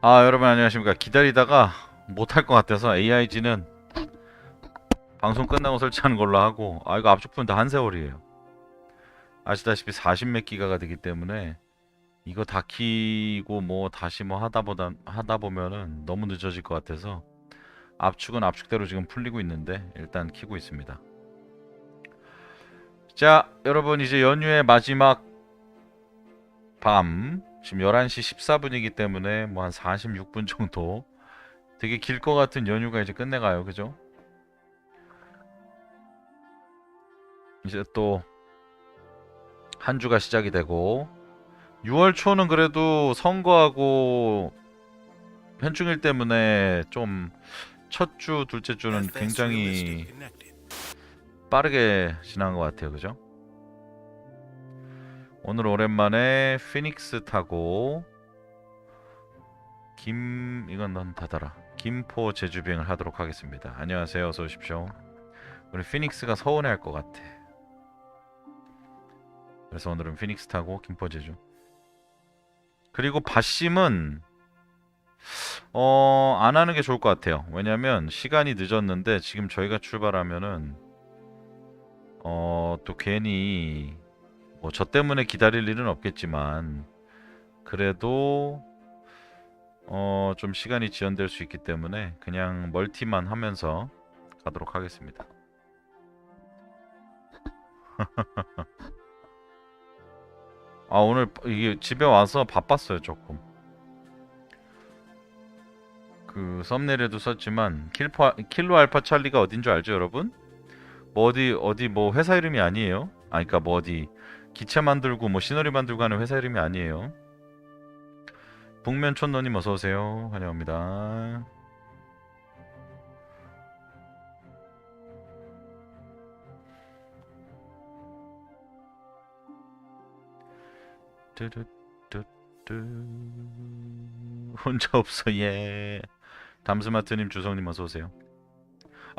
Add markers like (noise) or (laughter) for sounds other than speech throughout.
아 여러분 안녕하십니까. 기다리다가 못할 것 같아서 AIG는 방송 끝나고 설치하는 걸로 하고 아 이거 압축분 다한 세월이에요. 아시다시피 40몇 기가가 되기 때문에 이거 다 키고 뭐 다시 뭐 하다 보다 하다 보면은 너무 늦어질 것 같아서 압축은 압축대로 지금 풀리고 있는데 일단 키고 있습니다 자 여러분 이제 연휴의 마지막 밤. 지금 11시 14분이기 때문에 뭐 한 46분 정도. 되게 길 것 같은 연휴가 이제 끝내가요. 그죠? 이제 또 한 주가 시작이 되고. 6월 초는 그래도 선거하고 현충일 때문에 좀 첫 주, 둘째 주는 굉장히 빠르게 지난 것 같아요. 그죠? 오늘 오랜만에 피닉스 타고 김 이건 넌 닫아라. 김포 제주 비행을 하도록 하겠습니다. 안녕하세요. 어서 오십시오. 우리 피닉스가 서운해 할 것 같아. 그래서 오늘은 피닉스 타고 김포 제주. 그리고 바심은 어, 안 하는 게 좋을 것 같아요. 왜냐면 시간이 늦었는데 지금 저희가 출발하면은 어, 또 괜히 뭐 저 때문에 기다릴 일은 없겠지만 그래도 어, 좀 시간이 지연될 수 있기 때문에 그냥 멀티만 하면서 가도록 하겠습니다. (laughs) 아, 오늘 이게 집에 와서 바빴어요, 조금. 그 썸네일에도 썼지만 킬포, 킬로 알파 찰리가 어딘 줄 알죠, 여러분? 뭐 어디 어디 뭐 회사 이름이 아니에요. 아, 그러니까 뭐 어디 기체 만들고 뭐 시너리 만들고 하는 회사 이름이 아니에요. 북면 촌노님 어서 오세요. 환영합니다. 혼자 없어 예. 담스마트님 주성님 어서 오세요.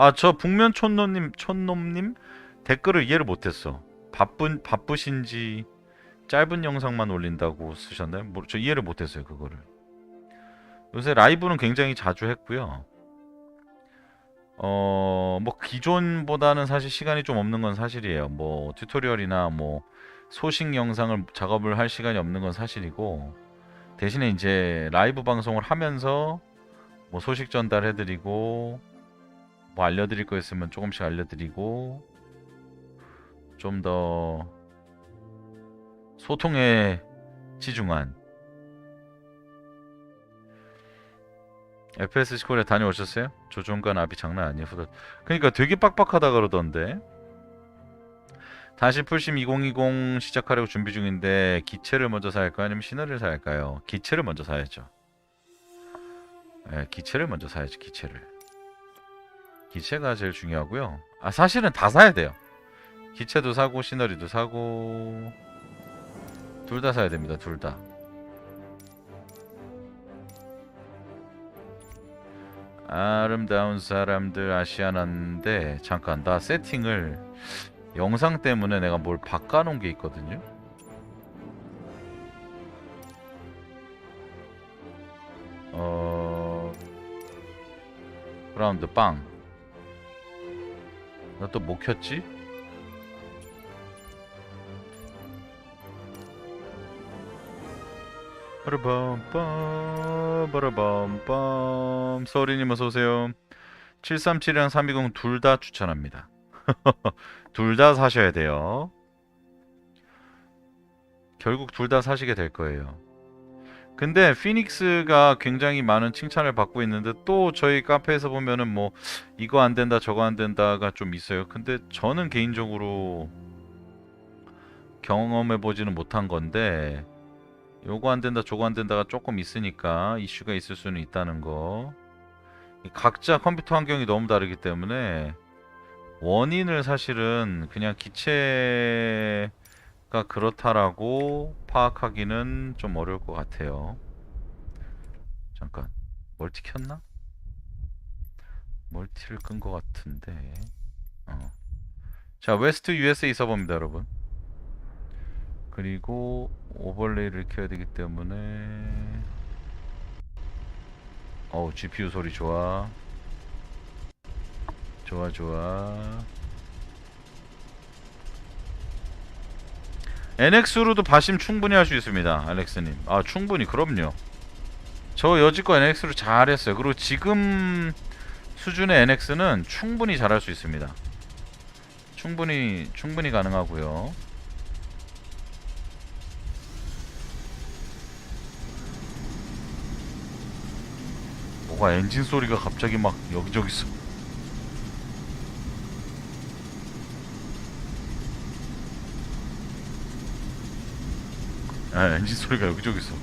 아 저 북면 촌놈님 촌놈님 댓글을 이해를 못했어. 바쁜 바쁘신지 짧은 영상만 올린다고 쓰셨나요? 뭐, 저 이해를 못했어요 그거를. 요새 라이브는 굉장히 자주 했고요. 어, 뭐 기존보다는 사실 시간이 좀 없는 건 사실이에요. 뭐 튜토리얼이나 뭐 소식 영상을 작업을 할 시간이 없는 건 사실이고 대신에 이제 라이브 방송을 하면서 뭐 소식 전달해드리고 뭐 알려드릴 거 있으면 조금씩 알려드리고 좀 더 소통에 치중한 FS 스콜에 다녀오셨어요? 조종관 압이 장난 아니에요. 후다. 그러니까 되게 빡빡하다 그러던데. 다시 풀심 2020 시작하려고 준비 중인데 기체를 먼저 사야 할까요? 아니면 시너리를 사야 할까요? 기체를 먼저 사야죠. 예, 기체를 먼저 사야지 기체를. 기체가 제일 중요하고요. 아 사실은 다 사야 돼요. 기체도 사고 시너리도 사고 둘 다 사야 됩니다. 둘 다. 아름다운 사람들 아시아나인데 잠깐 나 세팅을 영상 때문에 내가 뭘 바꿔놓은 게 있거든요. 어 그라운드 빵. 나 또 뭐 켰지? 빠라밤빰 빠라밤빰 서울이님 어서오세요. 737이랑 320 둘 다 추천합니다. (laughs) 둘 다 사셔야 돼요. 결국 둘 다 사시게 될 거예요 근데 피닉스가 굉장히 많은 칭찬을 받고 있는데 또 저희 카페에서 보면은 뭐 이거 안 된다 저거 안 된다가 좀 있어요. 근데 저는 개인적으로 경험해 보지는 못한 건데 요거 안 된다 저거 안 된다가 조금 있으니까 이슈가 있을 수는 있다는 거. 각자 컴퓨터 환경이 너무 다르기 때문에 원인을 사실은 그냥 기체 가 그렇다라고 파악하기는 좀 어려울 것 같아요. 잠깐. 멀티 켰나? 멀티를 끈 것 같은데. 어. 자 웨스트 USA 서버입니다 여러분. 그리고 오버레이를 켜야 되기 때문에 어우 GPU 소리 좋아. 좋아 좋아 NX로도 바심 충분히 할 수 있습니다 알렉스님. 아 충분히 그럼요. 저 여지껏 NX로 잘했어요. 그리고 지금 수준의 NX는 충분히 잘할 수 있습니다. 충분히 충분히 가능하고요. 뭐가 엔진 소리가 갑자기 막 여기저기 있 아, 엔진 소리가 여기저기 있어.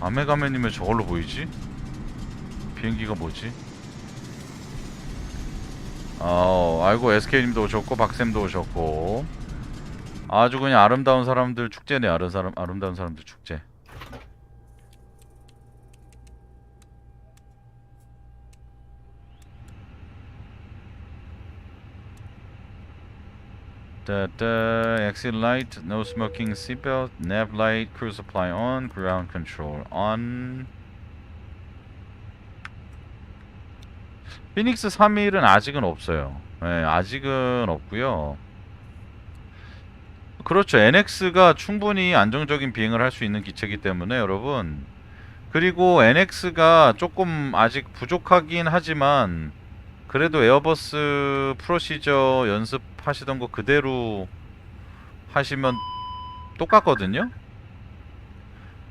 아메가메님의 저걸로 보이지? 비행기가 뭐지? 아, 아이고 SK님도 오셨고 박쌤도 오셨고 아주 그냥 아름다운 사람들 축제네 아름 사람 아름다운 사람들 축제. Da da exit light, no smoking seatbelt, nav light, crew supply on, ground control on. 피닉스 3일은 아직은 없어요. 네, 아직은 없고요. 그렇죠. NX가 충분히 안정적인 비행을 할 수 있는 기체이기 때문에 여러분. 그리고 NX가 조금 아직 부족하긴 하지만 그래도 에어버스 프로시저 연습하시던 거 그대로 하시면 똑같거든요.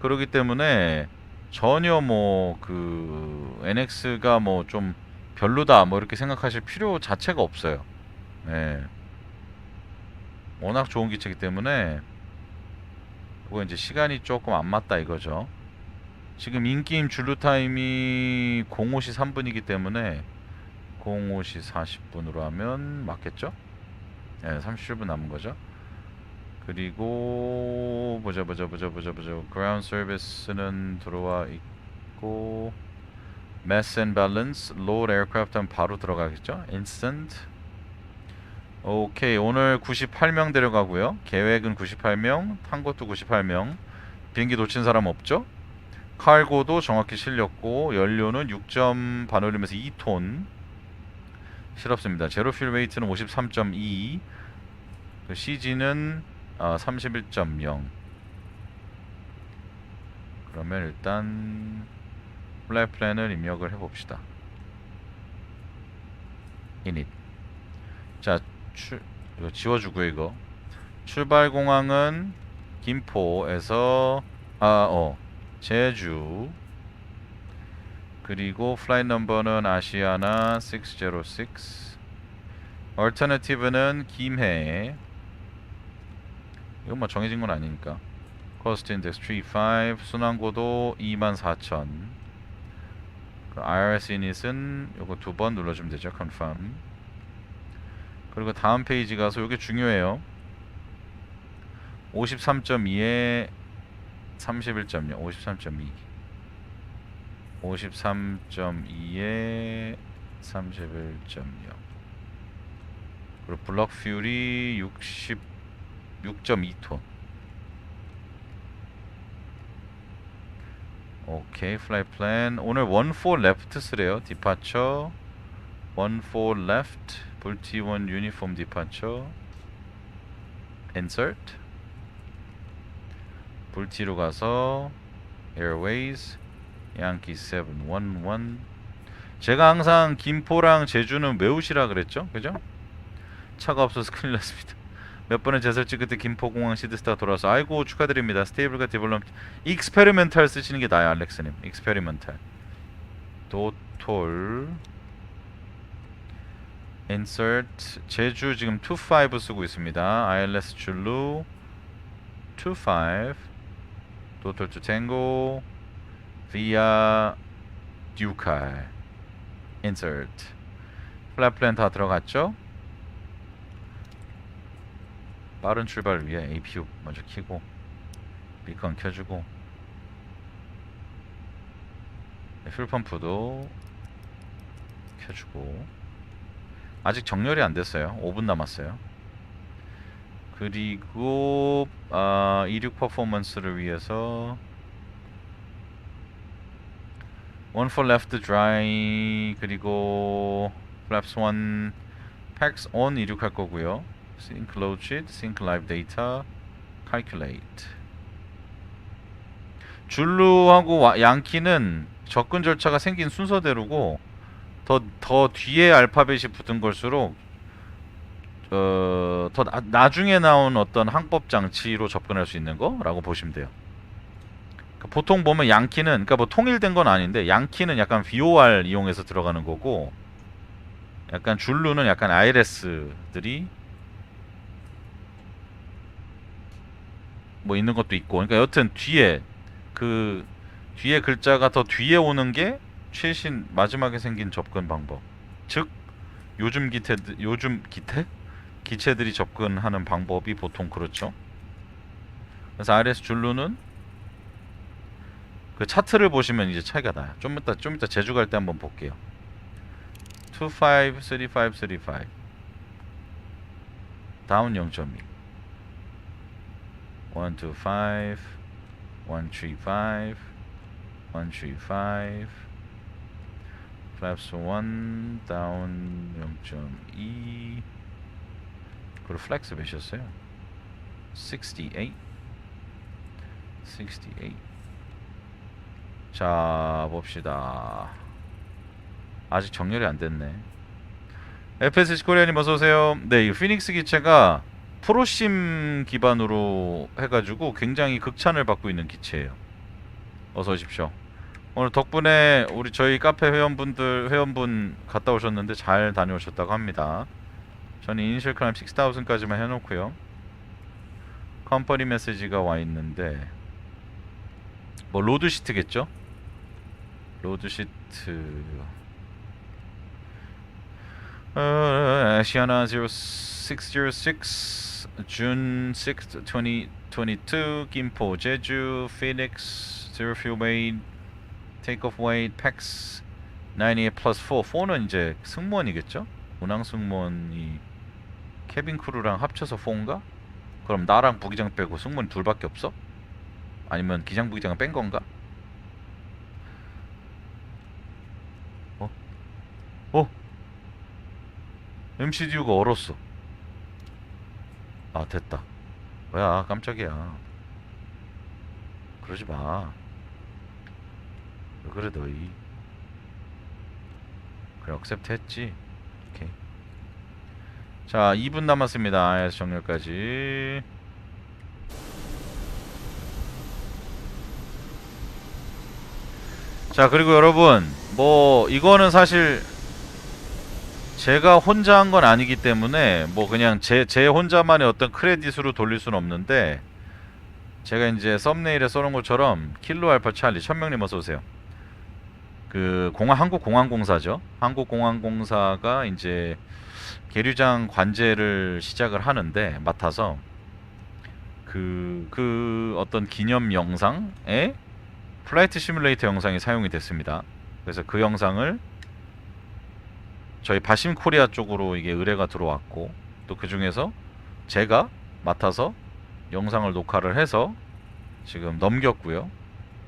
그렇기 때문에 전혀 뭐 그 NX가 뭐 좀 별로다 뭐 이렇게 생각하실 필요 자체가 없어요. 예. 워낙 좋은 기체이기 때문에 그거 이제 시간이 조금 안 맞다 이거죠. 지금 인게임 줄루 타임이 05시 3분이기 때문에 05시 40분으로 하면 맞겠죠? 예, 37분 남은 거죠. 그리고 보자 보자 보자 보자 보자 그라운드 서비스는 들어와 있고 mass and balance load aircraft 하면 바로 들어가겠죠? instant 오케이 오늘 98명 데려가고요 계획은 98명 탄 것도 98명 비행기 놓친 사람 없죠? 칼고도 정확히 실렸고 연료는 6점 반올림에서 2톤 실없습니다. 제로 필 웨이트는 53.2그 CG는 아, 31.0 그러면 일단 플랫 플랜을 입력을 해봅시다. init. 자 출, 이거 지워주고 이거. 출발 공항은 김포에서 아어 제주 그리고 플라이 넘버는 아시아나 606 얼터너티브는 김해. 이건 뭐 정해진 건 아니니까. 코스트 인덱스 35 순환고도 24,000그 IRS 이닛은 요거 두 번 눌러주면 되죠 confirm. 그리고 다음 페이지 가서 요게 중요해요. 53.2에 31.0 53.2 53.2에 31.0 그리고 블럭 퓨리 66.2톤. 오케이 플라이 플랜. 오늘 14 레프트 쓰래요. 디파처. 14 레프트. 볼티 1 유니폼 디파처. insert 볼티로 가서 airways 양키 711 제가 항상 김포랑 제주는 외우시라 그랬죠? 그죠? 차가 없어서 큰일 났습니다. 몇 번의 재설치 끝에 김포공항 시드스타 돌아서 아이고 축하드립니다. 스테이블과 디블럼 익스페리멘탈 쓰시는 게 나아요 알렉스님. 익스페리멘탈 도톨 insert. 제주 지금 25 쓰고 있습니다. ILS 줄루 25 도톨 투 탱고 via ducal. Insert. 플랫 플랜 다 들어갔죠? 빠른 출발을 위해 APU 먼저 켜고 비컨 켜주고. 네, 풀펌프도 켜주고. 아직 정렬이 안 됐어요. 5분 남았어요. 그리고 아, 이륙 퍼포먼스를 위해서 one for left dry 그리고 flaps one packs on 이륙할 거고요. sync load sheet, sync live data, calculate. 줄루하고 와- 양키는 접근 절차가 생긴 순서대로고 더 더 뒤에 알파벳이 붙은 걸수록 어, 더 나, 나중에 나온 어떤 항법 장치로 접근할 수 있는 거라고 보시면 돼요. 그러니까 보통 보면 양키는 그러니까 뭐 통일된 건 아닌데 양키는 약간 VOR 이용해서 들어가는 거고 약간 줄루는 약간 IRS들이 뭐 있는 것도 있고. 그러니까 여튼 뒤에 그 뒤에 글자가 더 뒤에 오는 게 최신 마지막에 생긴 접근 방법. 즉 요즘 기태 요즘 기태? 기체들이 접근하는 방법이 보통 그렇죠. 그래서 RS 줄루는 그 차트를 보시면 이제 차이가 나요. 좀 이따 좀 이따 제주 갈 때 한번 볼게요. 25, 35, 35 다운 0.2 125 135 135 flaps 1 다운 0.2 그리고 플렉스 몇이었어요? 68 68 자 봅시다. 아직 정렬이 안 됐네. FSC 코리아님 어서오세요. 네, 이 피닉스 기체가 프로심 기반으로 해가지고 굉장히 극찬을 받고 있는 기체예요. 어서 오십시오. 오늘 덕분에 우리 저희 카페 회원분들 회원분 갔다 오셨는데 잘 다녀오셨다고 합니다. 저는 이니셜 클라임 6000까지만 해놓고요. 컴퍼니 메시지가 와 있는데 뭐 로드 시트겠죠? 로드 시트 어, 아시아나 0606 June 6th 2022 김포 제주 피닉스 Zero Fuel Weight PAX 98 plus 4 4는 이제 승무원이겠죠? 운항 승무원이 케빈 크루랑 합쳐서 4인가? 그럼 나랑 부기장 빼고 승무원 둘밖에 없어? 아니면 기장 부기장을 뺀 건가? 어? MCDU가 얼었어. 아 됐다. 뭐야 깜짝이야. 그러지 마. 왜 그래 너희? 그래 억셉트 했지. 오케이. 자 2분 남았습니다. IS 정렬까지. 자 그리고 여러분 뭐 이거는 사실 제가 혼자 한 건 아니기 때문에 뭐 그냥 제, 제 혼자만의 어떤 크레딧으로 돌릴 수는 없는데 제가 이제 썸네일에 써놓은 것처럼 킬로 알파 찰리 천명님 어서 오세요. 그 공항 한국 공항공사죠. 한국 공항공사가 이제 계류장 관제를 시작을 하는데 맡아서 그, 그 어떤 기념 영상에 플라이트 시뮬레이터 영상이 사용이 됐습니다. 그래서 그 영상을 저희 바심 코리아 쪽으로 이게 의뢰가 들어왔고 또 그 중에서 제가 맡아서 영상을 녹화를 해서 지금 넘겼고요.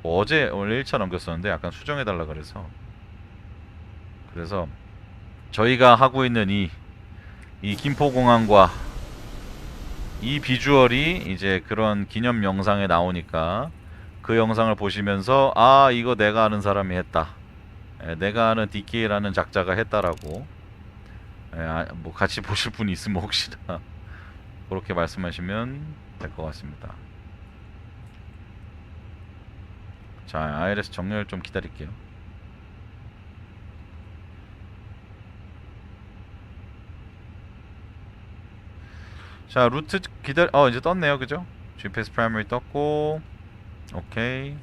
뭐 어제 원래 1차 넘겼었는데 약간 수정해 달라 그래서 그래서 저희가 하고 있는 이 이 김포공항과 이 비주얼이 이제 그런 기념 영상에 나오니까 그 영상을 보시면서 아 이거 내가 아는 사람이 했다 에, 내가 아는 DK라는 작자가 했다라고. 에, 아, 뭐 같이 (laughs) 보실 분이 있으면 혹시나 (laughs) 그렇게 말씀하시면 될 것 같습니다. 자 IRS 정렬 좀 기다릴게요. 자 루트 기다려 어 이제 떴네요. 그죠? GPS 프라이머리 떴고 오케이.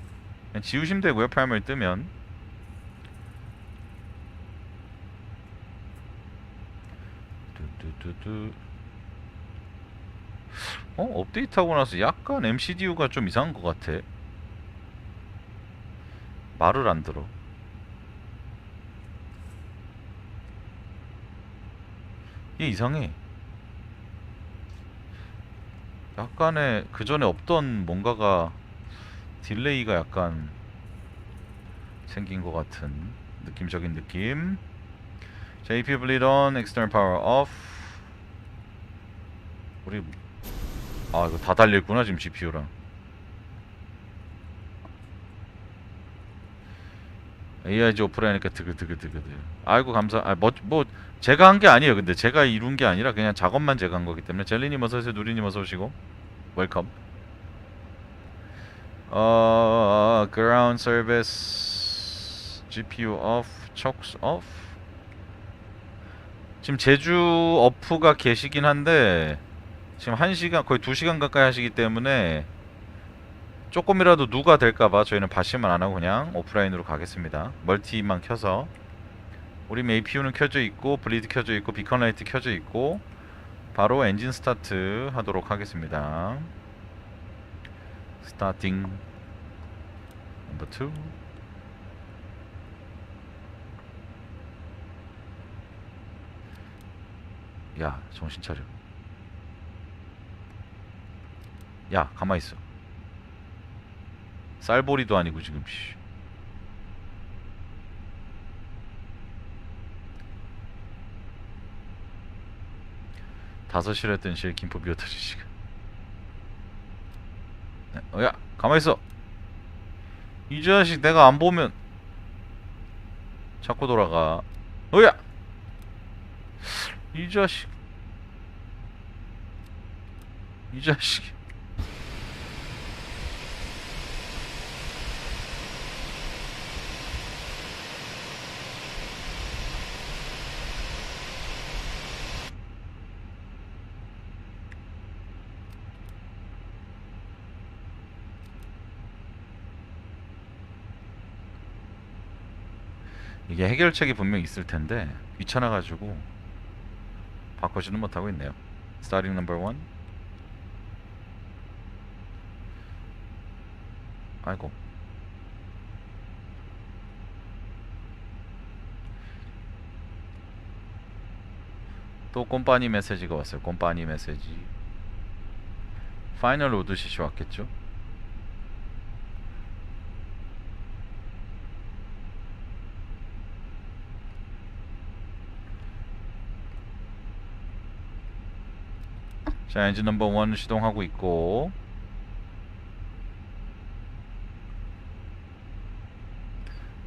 지우시면 되고요 프라이머리 뜨면 두두두두 어 업데이트하고 나서 약간 MCDU가 좀 이상한 것 같아 말을 안 들어 얘 이상해 약간의 그 전에 없던 뭔가가 딜레이가 약간 생긴 것 같은 느낌적인 느낌. 자, AP bleed on, external power off. 우리 아 이거 다 달려있구나 지금 GPU랑. AIG 오프라니까 드그드그드그드. 아이고 감사. 아뭐 뭐 제가 한 게 아니에요. 근데 제가 이룬 게 아니라 그냥 작업만 제가 한 거기 때문에 젤리님 어서 오세요. 누리님 어서 오시고. 웰컴. 어 ground service GPU off, chokes off. 지금 제주 어프가 계시긴 한데 지금 1시간 거의 2시간 가까이 하시기 때문에 조금이라도 누가 될까봐 저희는 바시만 안 하고 그냥 오프라인으로 가겠습니다. 멀티만 켜서 우리 APU는 켜져 있고 블리드 켜져 있고 비컨 라이트 켜져 있고 바로 엔진 스타트 하도록 하겠습니다. 스타팅 넘버 2 야, 정신 차려. 야, 가만히 있어. 쌀보리도 아니고 지금 씨. 다섯 시를 했던 시에 김포 비어터지 시간. 네, 어, 야, 가만히 있어. 이 자식 내가 안 보면 자꾸 돌아가. 어야, 이 자식. 이 자식. 이게 해결책이 분명 있을 텐데 귀찮아가지고 바꾸지는 못하고 있네요. Starting number one. 아이고. 또 꼼빠니 메시지가 왔어요. 꼼빠니 메시지. 파이널 오드시시 왔겠죠? 자 엔진 넘버 원 시동하고 있고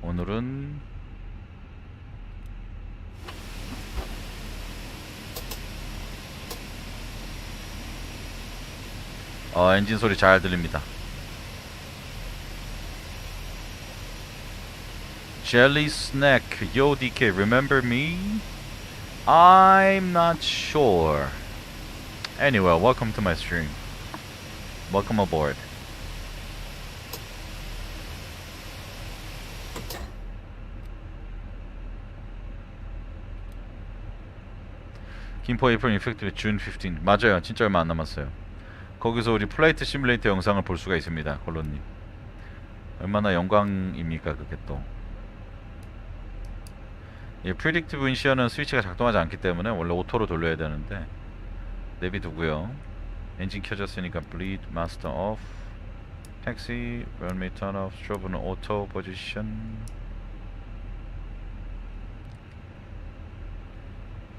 오늘은 어 엔진 소리 잘 들립니다 Jelly Snack Yo DK remember me? I'm not sure Anyway, welcome to my stream. Welcome aboard. 김포 에이프릴 이펙트 준 15. 맞아요. 진짜 얼마 안 남았어요. 거기서 우리 플라이트 시뮬레이터 영상을 볼 수가 있습니다. 콜로님. 얼마나 영광입니까 그게 또. 이 프리딕티브 인시어는 스위치가 작동하지 않기 때문에 원래 오토로 돌려야 되는데 내비두고요. 엔진 켜졌으니까 bleed master off. 택시 runway turn off. 스트로브는 auto position.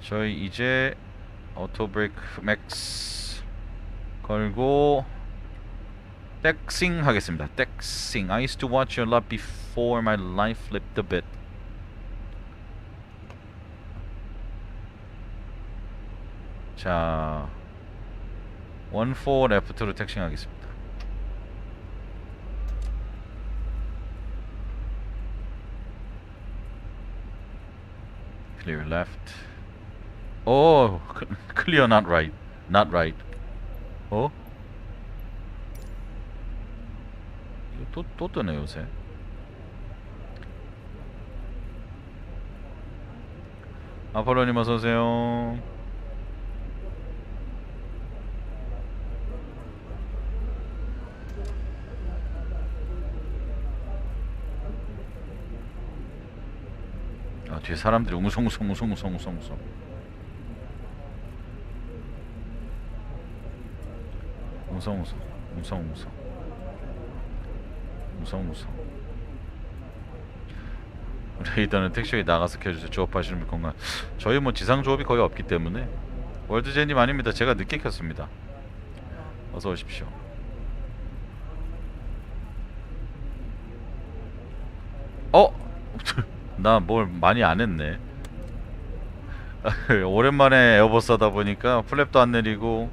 저희 이제 auto brake max 걸고 땡싱 하겠습니다. 땡싱. I used to watch you a lot before my life flipped a bit. 자, 14 레프트로 택싱하겠습니다. Clear left. Oh, clear not right. Not right. 어? 이거 또, 또 뜨네 요새. 아폴로님 어서 오세요. 아 뒤에 사람들이 웅성웅성웅성웅성웅성 우성. 우성 우성 레이더는 택시에 나가서 켜주세요. 조업하시는 분 건강 저희 뭐 지상 조업이 거의 없기 때문에 월드제님 아닙니다. 제가 늦게 켰습니다. 어서 오십시오 어? 나 뭘 많이 안 했네. (laughs) 오랜만에 에어버스 하다 보니까 플랩도 안 내리고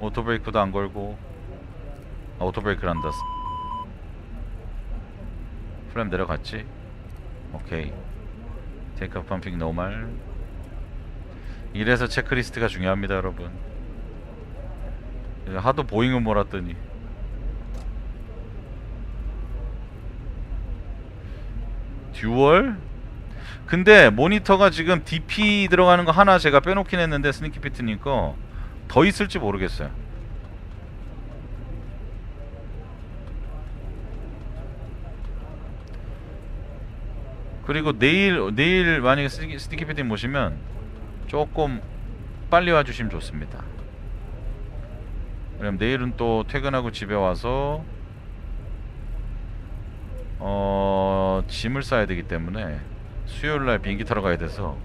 오토브레이크도 안 걸고 아, 오토브레이크를 한다. 플랩 내려갔지? 오케이. 테이크업 펌핑 노말 이래서 체크리스트가 중요합니다 여러분. 하도 보잉을 몰았더니. 듀얼? 근데 모니터가 지금 DP 들어가는 거 하나 제가 빼놓긴 했는데 스니키 피트님 거 더 있을지 모르겠어요. 그리고 내일 내일 만약에 스티키, 스티키 피트님 모시면 조금 빨리 와주시면 좋습니다. 그럼 내일은 또 퇴근하고 집에 와서 어 짐을 싸야 되기 때문에 수요일 날 비행기 타러 가야 돼서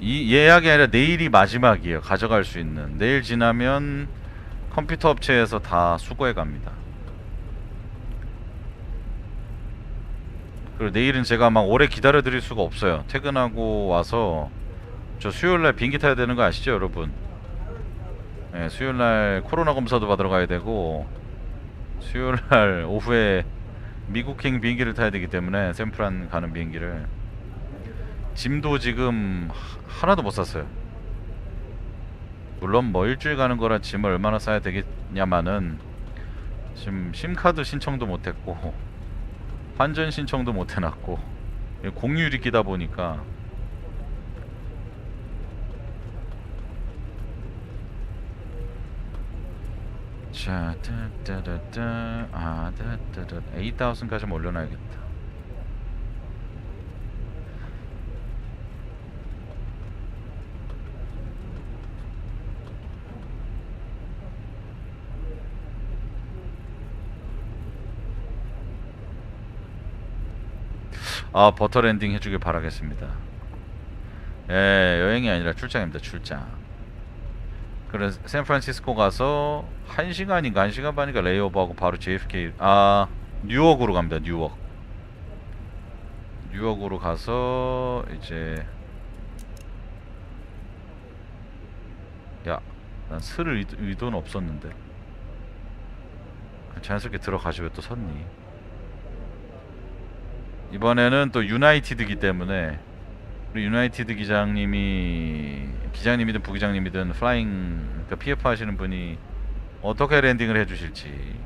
이 예약이 아니라 내일이 마지막이에요. 가져갈 수 있는. 내일 지나면 컴퓨터 업체에서 다 수거해 갑니다. 그리고 내일은 제가 막 오래 기다려 드릴 수가 없어요. 퇴근하고 와서 저 수요일 날 비행기 타야 되는 거 아시죠, 여러분? 네, 수요일 날 코로나 검사도 받으러 가야 되고 수요일 날 (laughs) 오후에 미국행 비행기를 타야 되기 때문에 샌프란 가는 비행기를 짐도 지금 하- 하나도 못 샀어요. 물론 뭐 일주일 가는 거라 짐을 얼마나 싸야 되겠냐마는 지금 심카드 신청도 못했고 환전 신청도 못 해놨고 공휴일이 끼다 보니까 자, 따따따따, 아, 따따따, 8,000까지 올려놔야겠다. 아 버터 랜딩 해주길 바라겠습니다. 예 여행이 아니라 출장입니다 출장. 그래서 샌프란시스코 가서 1 시간인가 1 시간 반인가 레이오버하고 바로 JFK 아 뉴욕으로 갑니다 뉴욕. 뉴욕으로 가서 이제 야난 쓸 의도, 의도는 없었는데 자연스럽게 들어가지 왜또 섰니? 이번에는 또 유나이티드기 때문에 우리 유나이티드 기장님이 기장님이든 부기장님이든 플라잉 그러니까 PF 하시는 분이 어떻게 랜딩을 해주실지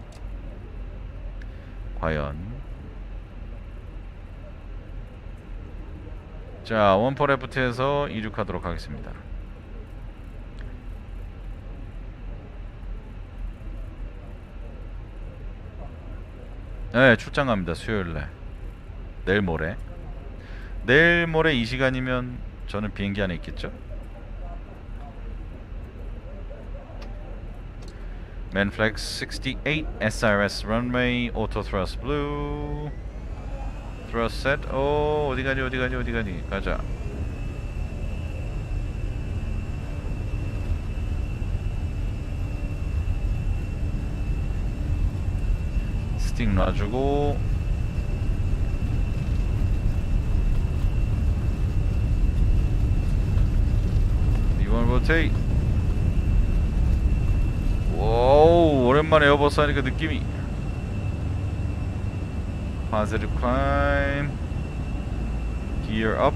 과연. 자 원포 레프트에서 이륙하도록 하겠습니다. 네 출장 갑니다 수요일날 내일 모레. 내일 모레 이 시간이면 저는 비행기 안에 있겠죠? 맨플렉스 68 SRS runway auto thrust blue. Thrust set. 오 어디 가니 어디 가니 어디 가니? 가자. 스틱 놔주고 이번 로테이. 와우 오랜만에 에어버스 하니까 느낌이. positive climb gear up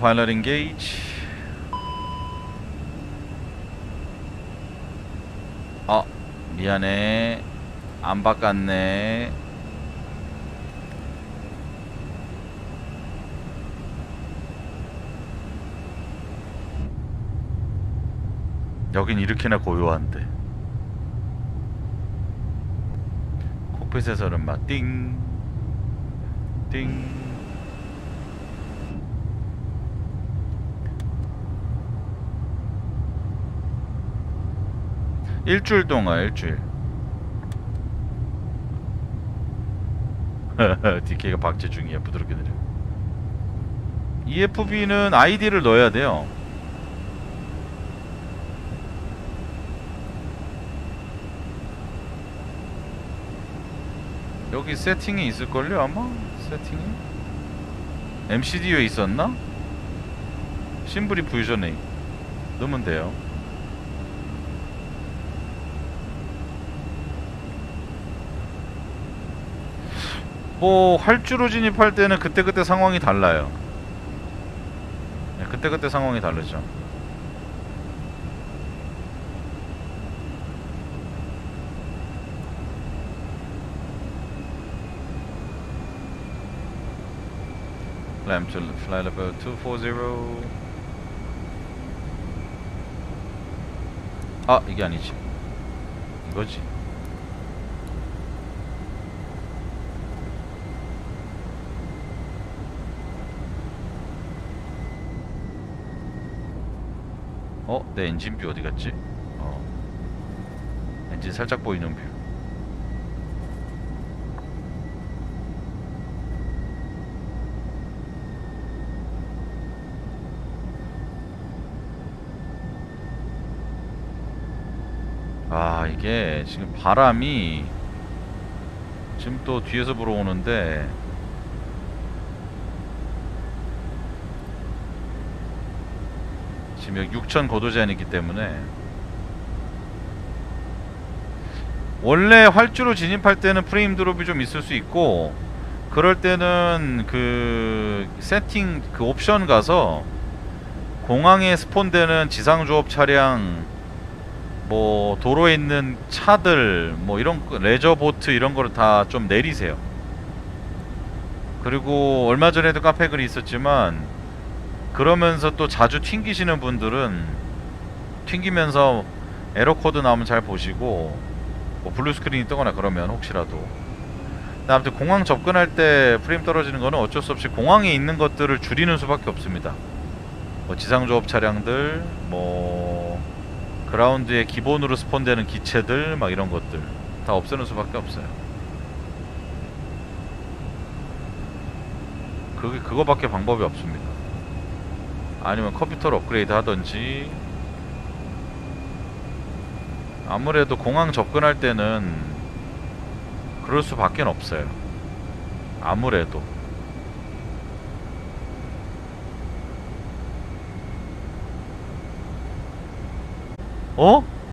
파일럿 인게이지. 어 미안해. 안 바꿨네. 여긴 이렇게나 고요한데. 콕핏에서는 막 띵, 띵. 일주일 동안 일주일. (laughs) DK가 박제 중이야 부드럽게 느려. EFB는 아이디를 넣어야 돼요. 여기 세팅이 있을걸요 아마 세팅이 MCD에 있었나? 심브리 퓨전에 넣으면 돼요 뭐 활주로 진입할 때는 그때그때 상황이 달라요. 네, 그때그때 상황이 다르죠. Climb to flight level 240 아 이게 아니지. 이거지 어? 내 엔진 뷰 어디 갔지? 어 엔진 살짝 보이는 뷰 아 이게 지금 바람이 지금 또 뒤에서 불어오는데 지금 여기 6천 고도 제한이기 때문에 원래 활주로 진입할 때는 프레임 드롭이 좀 있을 수 있고 그럴 때는 그 세팅 그 옵션 가서 공항에 스폰되는 지상 조업 차량 뭐 도로에 있는 차들 뭐 이런 거- 레저 보트 이런 거를 다 좀 내리세요. 그리고 얼마 전에도 카페 글이 있었지만 그러면서 또 자주 튕기시는 분들은 튕기면서 에러 코드 나오면 잘 보시고 뭐 블루 스크린이 뜨거나 그러면 혹시라도 아무튼 공항 접근할 때 프레임 떨어지는 거는 어쩔 수 없이 공항에 있는 것들을 줄이는 수밖에 없습니다. 뭐 지상 조업 차량들 뭐 그라운드에 기본으로 스폰되는 기체들 막 이런 것들 다 없애는 수밖에 없어요. 그게 그거밖에 방법이 없습니다. 아니면 컴퓨터를 업그레이드 하든지 아무래도 공항 접근할 때는 그럴 수밖에 없어요. 아무래도 어?